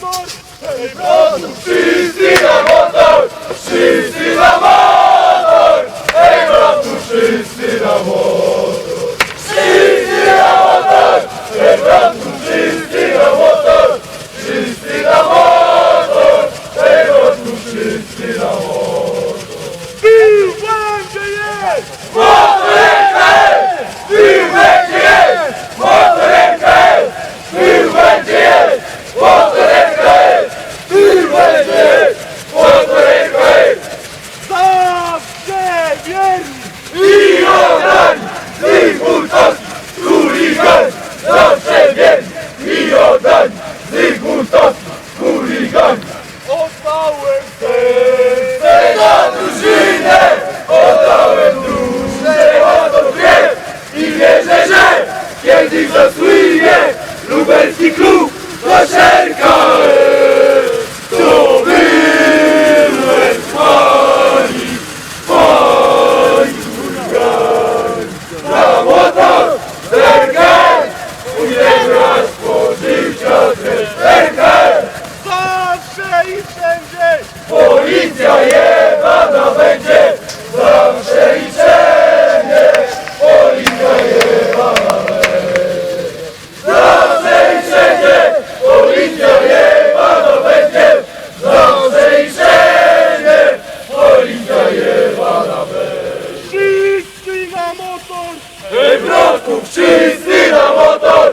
Hej, Wszyscy na motor! Wszyscy na motor! Hej, bratu, wszyscy na motor! Wszyscy na motor! Hej, bratu, wszyscy na motor! Wszyscy na motor! Hej, bratu, wszyscy na motor! Tył, będzie jest! Motorem jest! Tył będzie jest! Motorem jest! Tył będzie jest! Motorem jest! Tył będzie jest! Motorem jest! Zawsze wierni! I oddań! Zygmunt Oski, chuligan! Zawsze wierny! I oddań! Zygmunt Oski, chuligan! Oddałem Chcę na drużynę! Oddałem duszę o to krew! I wierzę, że kiedyś zasłynie lubelski klub Koszerka motor! Hej bratku, wszyscy na motor!